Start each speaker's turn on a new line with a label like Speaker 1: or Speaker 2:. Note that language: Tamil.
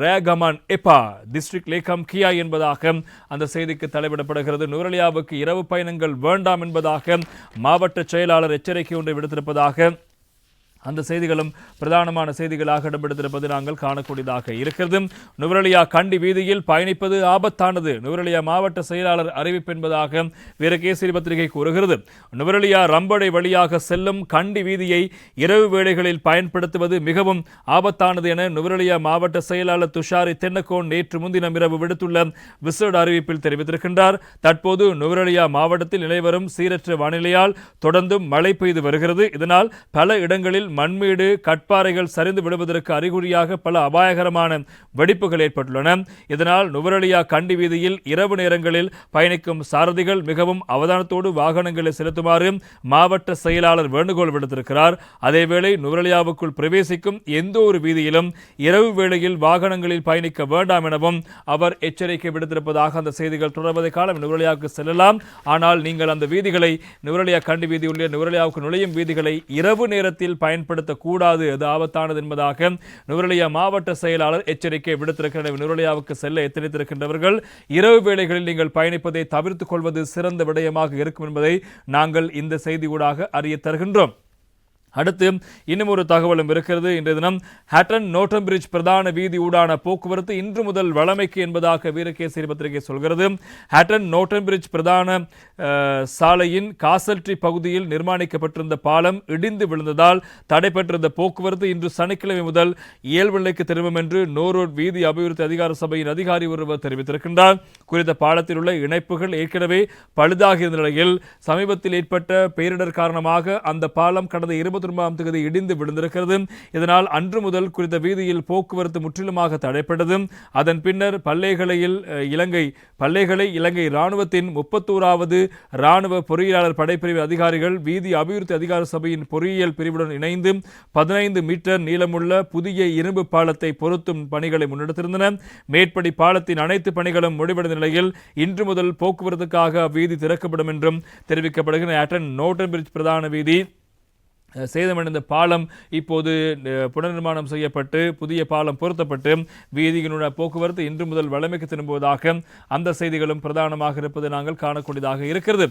Speaker 1: ரேகமான் எப்பா டிஸ்ட்ரிக்ட் லேகம் கியா என்பதாக அந்த செய்திக்கு தலைவிடப்படுகிறது நுரலியாவுக்கு இரவு பயணங்கள் வேண்டாம் என்பதாக மாவட்ட செயலாளர் எச்சரிக்கை ஒன்றை விடுத்திருப்பதாக அந்த செய்திகளும் பிரதானமான செய்திகளாக இடம்பெடுத்திருப்பது நாங்கள் காணக்கூடியதாக இருக்கிறது. நுவரலியா கண்டி வீதியில் பயணிப்பது ஆபத்தானது. நுவரலியா மாவட்ட செயலாளர் அறிவிப்பு என்பதாக வீரகேசரி பத்திரிகை கூறுகிறது. நுவரலியா ரம்படை வழியாக செல்லும் கண்டி வீதியை இரவு வேளைகளில் பயன்படுத்துவது மிகவும் ஆபத்தானது என நுவரலியா மாவட்ட செயலாளர் துஷாரி தென்னக்கோன் நேற்று முன்தினம் இரவு விடுத்துள்ள விசேட அறிவிப்பில் தெரிவித்திருக்கின்றார். தற்போது நுவரலியா மாவட்டத்தில் நிலைவரும் சீரற்ற வானிலையால் தொடர்ந்தும் மழை பெய்து வருகிறது. இதனால் பல இடங்களில் மண்மீடு கட்பாறைகள் சரிந்து விடுவதற்கு அறிகுறியாக பல அபாயகரமான வெடிப்புகள் ஏற்பட்டுள்ளன. இதனால் நுவரலியா கண்டி வீதியில் இரவு நேரங்களில் பயணிக்கும் சாரதிகள் மிகவும் அவதானத்தோடு வாகனங்களை செலுத்துமாறு மாவட்ட செயலாளர் வேண்டுகோள் விடுத்திருக்கிறார். அதேவேளை நுவரலியாவுக்குள் பிரவேசிக்கும் எந்த ஒரு வீதியிலும் இரவு வேளையில் வாகனங்களில் பயணிக்க வேண்டாம் எனவும் அவர் எச்சரிக்கை விடுத்திருப்பதாக அந்த செய்திகள் தொடர்வதை காலம் நுவரலியாவுக்கு செல்லலாம். ஆனால் நீங்கள் அந்த வீதிகளை நுவரலியா கண்டி வீதி உள்ள நுவரலியாவுக்கு நுழையும் வீதிகளை இரவு நேரத்தில் பயன்படுத்தக்கூடாது. அது ஆபத்தானது என்பதாக நுவரலியா மாவட்ட செயலாளர் எச்சரிக்கை விடுத்திருக்கிறார் நுவரலியாவுக்கு செல்ல எத்தனித்திருக்கின்றவர்கள் இரவு வேளைகளில் நீங்கள் பயணிப்பதை தவிர்த்துக் கொள்வது சிறந்த விடயமாக இருக்கும் என்பதை நாங்கள் இந்த செய்தி ஊடாக அறிய தருகின்றோம். அடுத்து இன்னும் ஒரு தகவலும் இருக்கிறது. இன்றைய தினம் ஹட்டன் நோட்டம் பிரிட்ஜ் பிரதான வீதி ஊடான போக்குவரத்து இன்று முதல் வளமைக்கு என்பதாக வீரகேசரி பத்திரிகை சொல்கிறது. ஹட்டன் நோட்டம் பிரிட்ஜ் பிரதான சாலையின் காசல்ட்ரி பகுதியில் நிர்மாணிக்கப்பட்டிருந்த பாலம் இடிந்து விழுந்ததால் தடைபெற்றிருந்த போக்குவரத்து இன்று சனிக்கிழமை முதல் இயல்பு நிலைக்கு திரும்பும் என்று நோரோட் வீதி அபிவிருத்தி அதிகார சபையின் அதிகாரி ஒருவர் தெரிவித்திருக்கின்றார். குறித்த பாலத்தில் உள்ள இணைப்புகள் ஏற்கனவே பழுதாகிய நிலையில் சமீபத்தில் ஏற்பட்ட பேரிடர் காரணமாக அந்த பாலம் கடந்த இருபத்தி ஒன்பதாம் தேதி இடிந்து விழுந்திருக்கிறது. இதனால் அன்று முதல் குறித்த வீதியில் போக்குவரத்து முற்றிலுமாக தடைப்பட்டது. அதன் பின்னர் பல்லேகலையில் இலங்கை பல்லேகலை இலங்கை இராணுவத்தின் முப்பத்தோராவது இராணுவ பொறியியலாளர் படைப்பிரிவு அதிகாரிகள் வீதி அபிவிருத்தி அதிகார சபையின் பொறியியல் பிரிவுடன் இணைந்து பதினைந்து மீட்டர் நீளமுள்ள புதிய இரும்பு பாலத்தை பொருத்தும் பணிகளை முன்னெடுத்திருந்தன. மேற்படி பாலத்தின் அனைத்து பணிகளும் முடிவடைந்த நிலையில் இன்று முதல் போக்குவரத்துக்காக வீதி திறக்கப்படும் என்றும் தெரிவிக்கப்படுகிற அட்டன் நோட்டன் பிரிட்ஜ் பிரதான வீதி. சேதமடைந்த பாலம் இப்போது புனர்நிர்மாணம் செய்யப்பட்டு புதிய பாலம் பொருத்தப்பட்டு வீதியினுடைய போக்குவரத்து இன்று முதல் வளமைக்கு திரும்புவதாக அந்த செய்திகளும் பிரதானமாக இருப்பது நாங்கள் காணக்கூடியதாக இருக்கிறது.